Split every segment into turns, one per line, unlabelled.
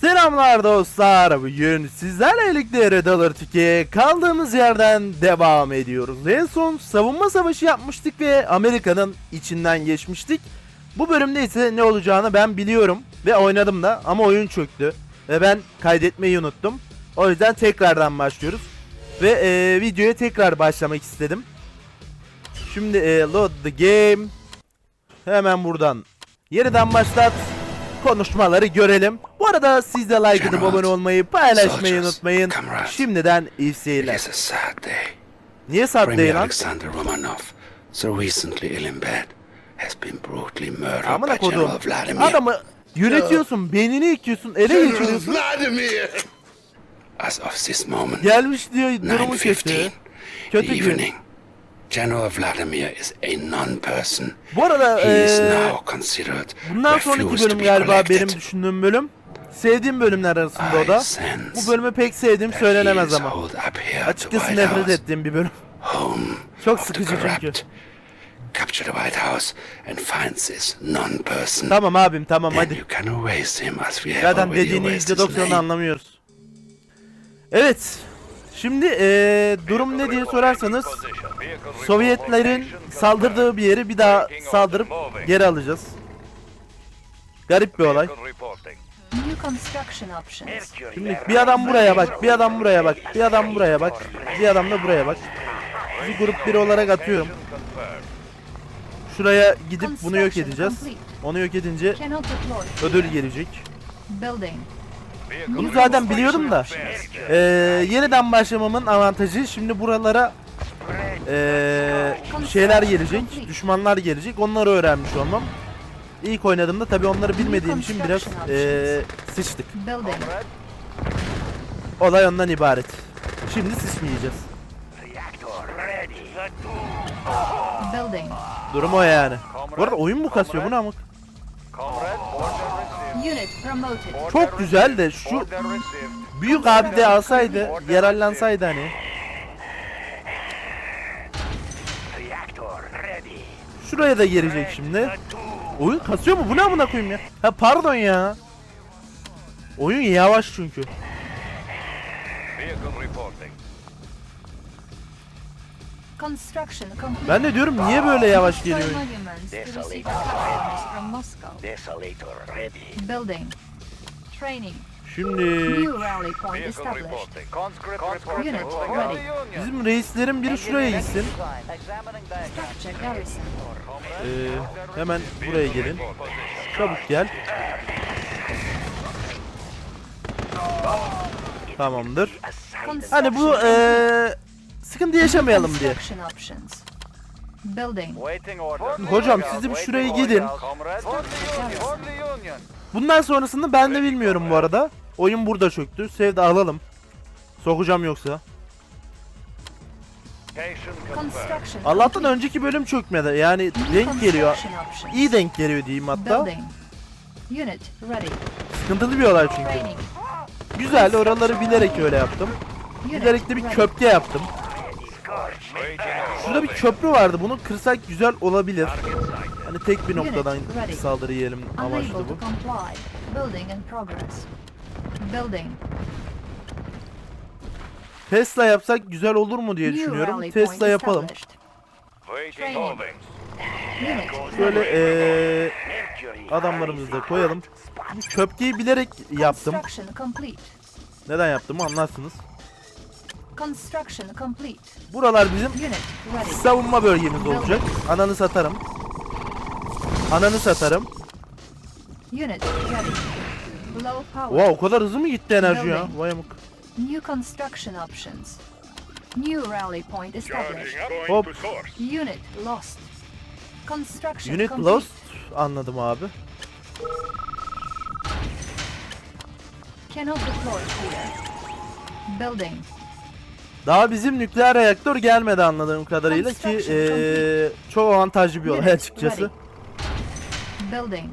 Selamlar dostlar. Bugün sizlerle birlikte Red Alert 2'ye kaldığımız yerden devam ediyoruz. En son savunma savaşı yapmıştık ve Amerika'nın içinden geçmiştik. Bu bölümde ise ne olacağını ben biliyorum ve oynadım da ama oyun çöktü. Ve ben kaydetmeyi unuttum. O yüzden tekrardan başlıyoruz. Ve e, videoya tekrar başlamak istedim. Şimdi e, load the game. Hemen buradan yeniden başlat. Konuşmaları görelim. Bu arada siz de like atıp abone olmayı, paylaşmayı unutmayın. Şimdiden iyi seyirler.
sad.
Niye
Premier
değil lan?
Alexander Romanov, so recently ill in bed, has been brutally murdered by. General Vladimir.
Adamı yönetiyorsun, beynini yıkıyorsun, ele geçiriyorsun.
Vladimir!
As of this moment,
Gelmiş diyor durumu kötü.
9.15, the
Kötü gün.
General Vladimir is a non-person.
Bu arada
He is now considered
bundan sonraki
refused to
bölüm
be
galiba
collected.
benim düşündüğüm bölüm. Sevdiğim bölümler arasında o
I
da.
sense
Bu bölümü pek sevdiğim
that
söylenemez
is
ama.
holed up here at the
Açıkçası
White
nefret
House,
ettiğim bir bölüm.
home
Çok
of the
sıkıcı çünkü.
corrupt. Capture the White House and find this non-person.
Tamam abim tamam
Then
hadi.
you can erase him as we have
Zaten
already
dediğini
erased his
%90'ını
name.
anlamıyoruz. Evet. Şimdi eee, durum ne diye sorarsanız Sovyetlerin saldırdığı bir yeri bir daha saldırıp geri alacağız. Garip bir olay. Şimdi bir adam buraya bak, bir adam buraya bak, bir adam buraya bak, bir adam da buraya bak. Bir grup biri olarak atıyorum. Şuraya gidip bunu yok edeceğiz. Onu yok edince ödül gelecek. Bunu zaten biliyordum da. Eee, yeniden başlamamın avantajı şimdi buralara eee, şeyler gelecek, düşmanlar gelecek. Onları öğrenmiş olmam. İlk oynadığımda tabi onları bilmediğim için biraz eee sıçtık. Olay ondan ibaret. Şimdi sıçmayacağız. Durum o yani. Bu arada oyun mu kasıyor bu ne amık?
Unit promoted.
Çok güzel de şu büyük abi de alsaydı, yararlansaydı hani. Şuraya da gelecek şimdi. Oyun kasıyor mu? Bu ne amına koyayım ya? Ha pardon ya. Oyun yavaş çünkü.
Construction complete.
Ben de diyorum niye böyle yavaş geliyor?
Desolator ready.
Building. Training.
Şimdi
New rally point established. Unit ready.
bizim reislerin biri şuraya gitsin. Ee, hemen buraya gelin. Çabuk gel. Tamamdır. Hani bu eee sıkıntı yaşamayalım diye. Hocam siz de bir şuraya gidin. Bundan sonrasını ben de bilmiyorum bu arada. Oyun burada çöktü. Sevde alalım. Sokacağım yoksa. Allah'tan önceki bölüm çökmedi. Yani denk geliyor. İyi denk geliyor diyeyim hatta. Sıkıntılı bir olay çünkü. Güzel oraları bilerek öyle yaptım. Bilerek de bir köprü yaptım. Şurada bir köprü vardı. Bunu kırsak güzel olabilir. Hani tek bir noktadan saldırı yiyelim amaçlı bu. Tesla yapsak güzel olur mu diye düşünüyorum. Tesla yapalım. Şöyle eee adamlarımızı da koyalım. Köprüyü bilerek yaptım. Neden yaptığımı anlarsınız.
Construction complete.
Buralar bizim
Unit ready.
savunma bölgemiz olacak. Ananı satarım. Ananı satarım.
Unit ready. Power.
Wow o kadar hızlı mı gitti enerji ya?
Building.
Vay amık.
New construction options. New rally point established.
Hop.
Unit lost. Construction
Unit
complete.
lost. Anladım abi.
Cannot deploy here. Building.
Daha bizim nükleer reaktör gelmedi anladığım kadarıyla ki eee çok avantajlı bir olay açıkçası.
Building.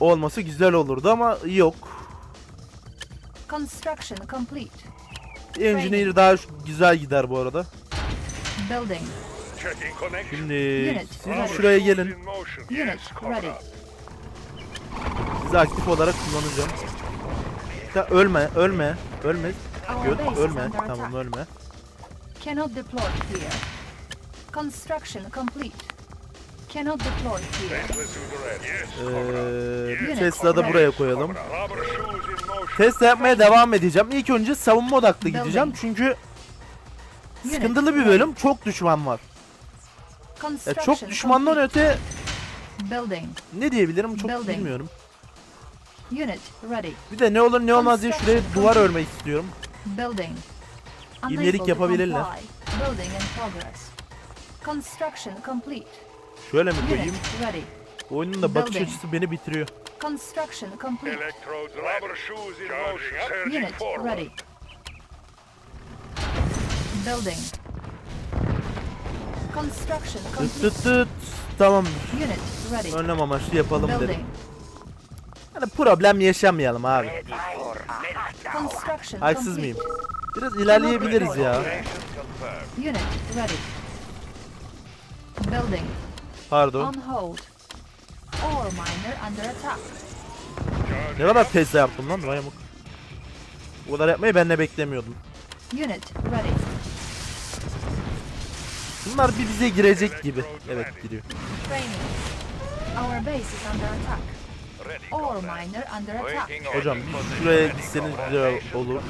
Olması güzel olurdu ama yok.
Construction complete.
Engineer daha güzel gider bu arada.
Building.
Şimdi
Unit
siz
ready.
şuraya gelin.
Unit ready.
Bizi aktif olarak kullanacağım. Ya ölme, ölme, ölme. Göt, ölme. Tamam ölme.
Cannot deploy here. Construction complete. Cannot deploy here.
Ee, Tesla'da da buraya koyalım. Tesla yapmaya devam edeceğim. İlk önce savunma odaklı gideceğim çünkü sıkıntılı bir bölüm. Çok düşman var. Ya çok düşmandan öte
Building.
ne diyebilirim çok bilmiyorum. Bir de ne olur ne olmaz diye şuraya duvar örmek istiyorum.
Building. To
yapabilirler.
Building in progress. Construction complete.
Şöyle mi koyayım?
ready.
Oyunun da bakış
Building.
açısı beni bitiriyor.
Construction complete.
Electrodes rubber shoes in motion.
Unit ready. Building. Construction
Tıt
complete.
tıt tıt. Tamamdır.
Unit ready.
Önlem amaçlı yapalım dedim.
Building.
Hani problem yaşamayalım abi.
Construction
Haksız mıyım? Biraz ilerleyebiliriz ya.
Unit ready. Building.
Pardon.
On hold. Ore miner under attack.
Ne kadar Tesla yaptım lan vay amık. Bu kadar yapmayı ben de beklemiyordum.
Unit ready.
Bunlar bir bize girecek gibi. Evet giriyor.
Training. Our base is under attack. Ore miner under attack.
Hocam bir şuraya gitseniz güzel olur.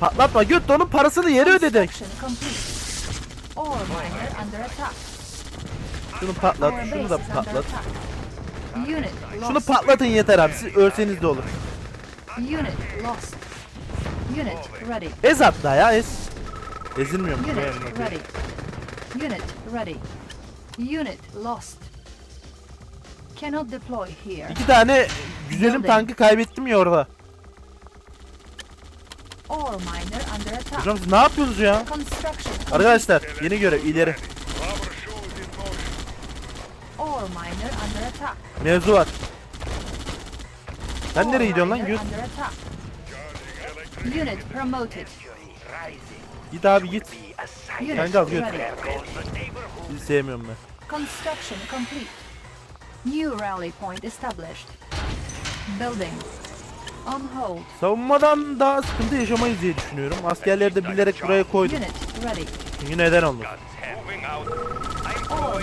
Patlatma göt onun parasını yere ödedik.
Miner under attack.
Şunu patlat, şunu da patlat. Şunu patlatın yeter abi. Siz ölseniz de olur.
Unit lost. Unit ready.
Ez hatta ya ez. Ezilmiyor mu?
Unit ready. Unit ready. Unit lost. Cannot deploy here.
İki tane güzelim
Building.
tankı kaybettim ya orada.
Ore miner under attack.
Hocam siz ne yapıyorsunuz ya?
Construction.
Arkadaşlar yeni görev ileri.
Ore miner under attack.
Mevzu var. Sen nereye gidiyorsun lan
attack. Unit promoted.
Git abi git.
Unit
Kanka
ready.
Bizi sevmiyorum ben.
Construction complete. New rally point established. Building. On hold.
Savunmadan daha sıkıntı yaşamayız diye düşünüyorum. Askerleri de bilerek buraya koydum.
Unit ready.
Çünkü neden.
Ore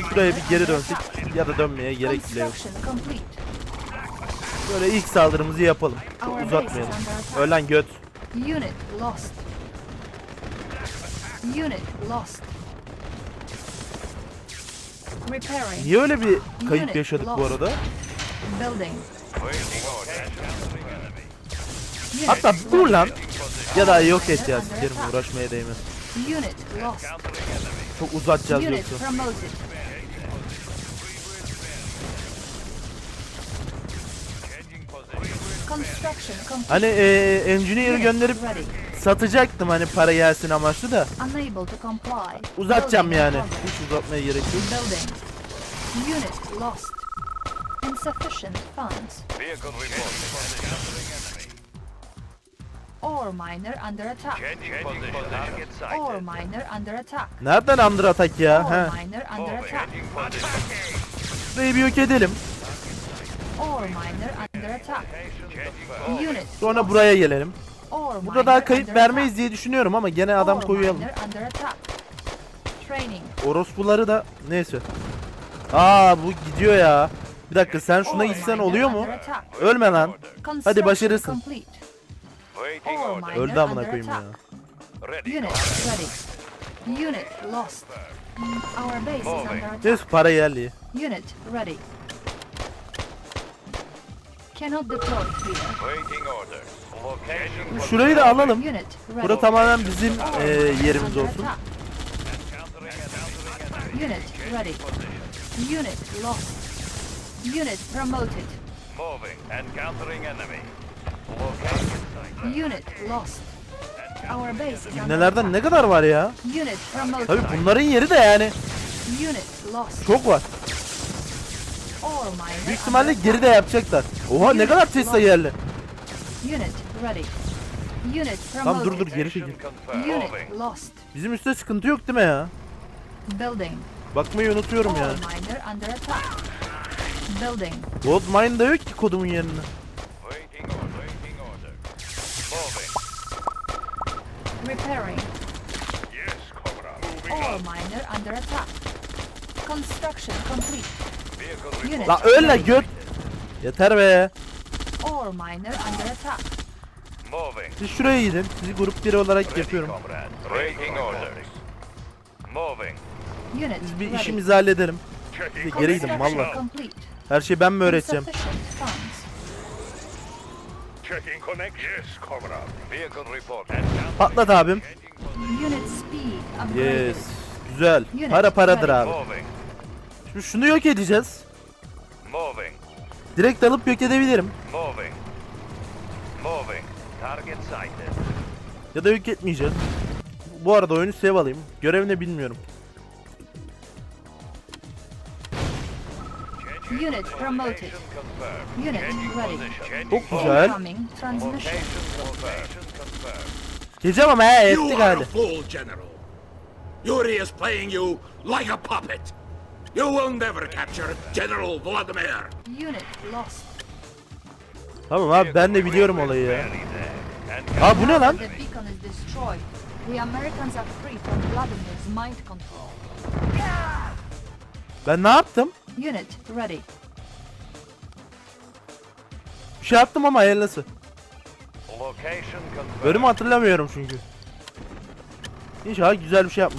Şuraya bir geri dönsek ya da dönmeye gerek bile yok.
Construction complete.
Böyle ilk saldırımızı yapalım. Çok uzatmayalım. Ölen göt.
Unit lost. Unit lost.
Niye öyle bir kayıp yaşadık bu arada? Hatta dur lan. Ya da yok et ya sikerim uğraşmaya değmez. Çok uzatacağız yoksa. Hani eee engineer gönderip. Satacaktım hani para gelsin amaçlı da.
Unable to comply.
Uzatacağım yani. Hiç uzatmaya gerek yok.
Building. Unit lost. Insufficient funds.
Vehicle reporting.
Ore miner under attack. Ore miner under attack.
Nereden under atak ya?
Ore
He.
miner under attack.
Şurayı bir yok edelim.
Ore miner under attack. Unit.
Sonra buraya gelelim. Burada daha kayıp vermeyiz
attack.
diye düşünüyorum ama gene adam.
Training.
Orospuları da neyse. Aa bu gidiyor ya. Bir dakika sen şuna gitsen oluyor mu? Ölme lan.
Construction
başarırsın. Öldü amına koyayım ya.
Unit lost. Our base is under attack.
Neyse para yerli.
Unit ready. Cannot deploy here.
Waiting orders.
Şurayı da alalım.
Unit ready.
Bura tamamen bizim e, yerimiz olsun.
Unit ready. Unit lost. Unit promoted.
Moving. Encountering enemy. Location sighted.
Unit lost. Our base is
Nelerden ne kadar var ya?
Unit promoted.
Tabi bunların yeri de yani
Unit lost.
çok var. Büyük ihtimalle geri de yapacaklar. Oha ne kadar Tesla yerli.
Unit ready. Unit
Tamam dur
promoted.
dur geri çekil.
Unit lost.
Bizim üstte sıkıntı yok değil mi ya?
Building.
Bakmayı unutuyorum
Ore
ya.
miner under attack. Building.
Gold mine da yok ki kodumun yerine.
Repairing.
Yes, Cobra. Moving
Ore miner under attack. Construction complete.
Vehicle
Unit
La öyle
ready.
göt. Yeter be.
Ore miner under attack.
Moving.
Siz şuraya gidin. Sizi grup 1 olarak
Ready,
yapıyorum.
comrade. Waiting orders. Moving.
Unit
Biz bir
ready.
işimizi halledelim. Bir geri gidin valla.
complete.
Her şeyi ben mi öğreteceğim?
Insufficient funds.
Checking connect. Yes, Cobra. Vehicle report. And
Patlat abim.
Unit speed upgraded.
Yes. Güzel.
Unit
Para paradır
ready.
abi.
Moving.
Şimdi şunu yok edeceğiz.
Moving.
Direkt alıp yok edebilirim.
Moving. Moving. Target sighted.
Ya da yok etmeyeceğiz. Bu arada oyunu save alayım. Görev ne bilmiyorum.
Unit promoted. Unit ready.
Çok güzel. Geçeceğim ama he
You
ettik hadi.
Yuri is playing you like a puppet. You will never capture General Vladimir.
Unit lost.
Tamam abi ben de biliyorum olayı ya. Aa bu ne lan?
The beacon is destroyed. The Americans are free from Vladimir's mind control.
Ben ne yaptım?
Unit ready.
Bir şey yaptım ama hayırlısı. Bölümü hatırlamıyorum çünkü. İnşallah güzel bir şey
order.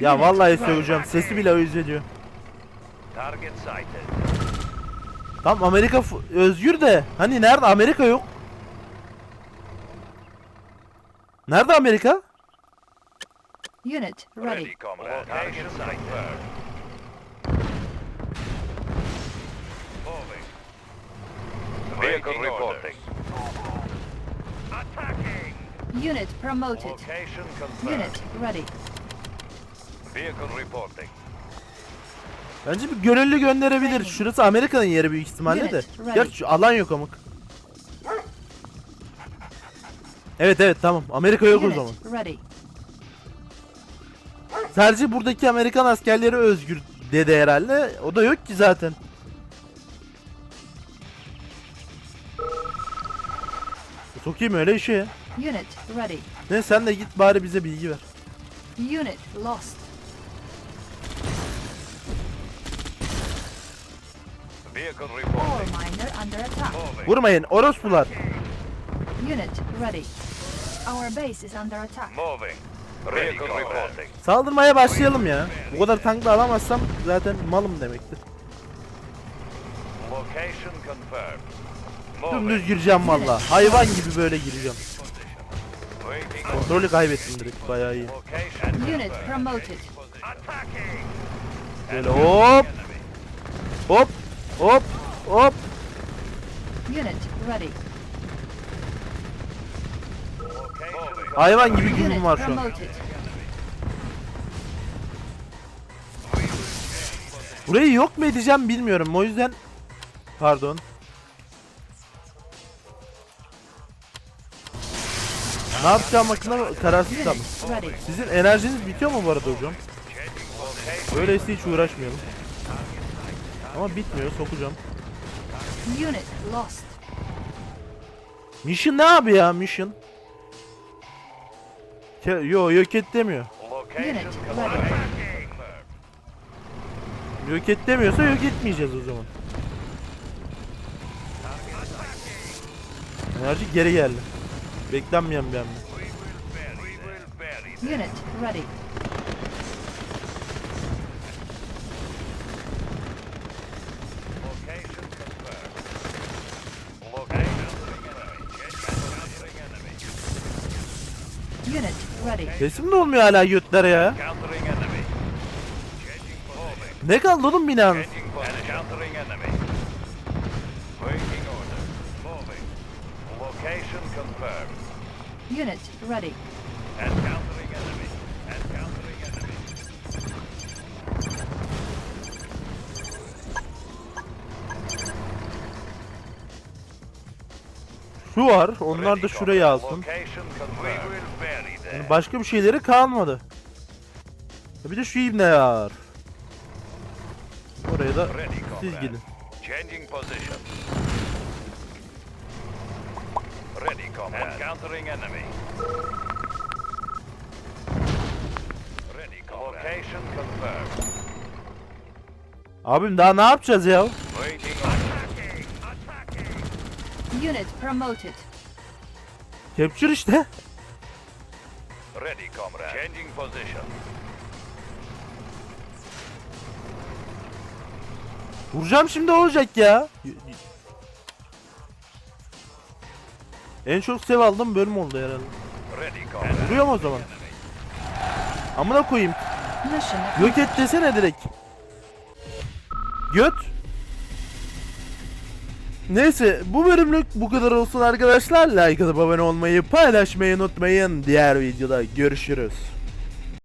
Ya vallahi söyleyeceğim. Sesi bile özleniyor.
Target sighted.
Tamam Amerika özgür de. Hani nerede Amerika yok? Nerede Amerika?
Unit ready.
Vehicle reporting. Attacking.
Unit promoted. Unit ready.
Vehicle reporting.
Bence bir gönüllü gönderebilir. Şurası Amerika'nın yeri büyük ihtimalle de. Gerçi şu alan yok amık. Evet evet tamam. Amerika yok o zaman. Sadece buradaki Amerikan askerleri özgür dedi herhalde. O da yok ki zaten. Sokayım öyle işe ya.
Unit ready.
Ne sen de git bari bize bilgi ver.
Unit lost.
Vehicle
Ore
reporting.
miner under attack.
Moving.
Vurmayın orospular.
Unit ready. Our base is under attack.
Moving. Vehicle reporting.
Saldırmaya başlayalım ya. Bu kadar tankla alamazsam zaten malım demektir.
Location confirmed. Moving.
Dümdüz gireceğim valla. Hayvan gibi böyle gireceğim.
Waiting
Kontrolü kaybettim direkt bayağı iyi.
location
Unit
confirmed.
promoted.
Attacking.
Böyle hop hop hop hop.
Unit ready.
Hayvan gibi gücüm
Unit
var şu an.
promoted.
Burayı yok mu edeceğim bilmiyorum. O yüzden pardon. Ne yapacağım hakkında kararsız kaldım.
Unit ready.
Sizin enerjiniz bitiyor mu bu arada hocam? Öyleyse hiç uğraşmayalım. Ama bitmiyor sokacağım.
Unit lost.
Mission ne abi ya mission? Ke- Yo yok et demiyor.
Unit ready.
Yok et demiyorsa yok etmeyeceğiz o zaman. Enerji geri geldi. Beklenmeyen bir hamle.
Unit ready. Ready.
Sesim de olmuyor hala götlere ya. Ne kaldı oğlum
confirmed.
Unit ready.
And countering enemy. And countering enemy.
Şu var. Onlar da şuraya alsın. Yani başka bir şeyleri kalmadı. Ya Bir de şu ibne var. oraya da. Siz gidin.
Changing position. Ready, comrade. Encountering enemy. Ready, comrade. Location confirmed.
Abim daha ne yapacağız ya?
Unit promoted.
Capture işte.
Ready, comrade. Changing position.
Vuracağım şimdi olacak ya. En çok sev aldığım bölüm oldu herhalde.
Ready, comrade.
Vuruyorum o zaman. Amına koyayım. Yok et desene direkt. Göt. Neyse bu bölümlük bu kadar olsun arkadaşlar. Like atıp abone olmayı paylaşmayı unutmayın. Diğer videoda görüşürüz.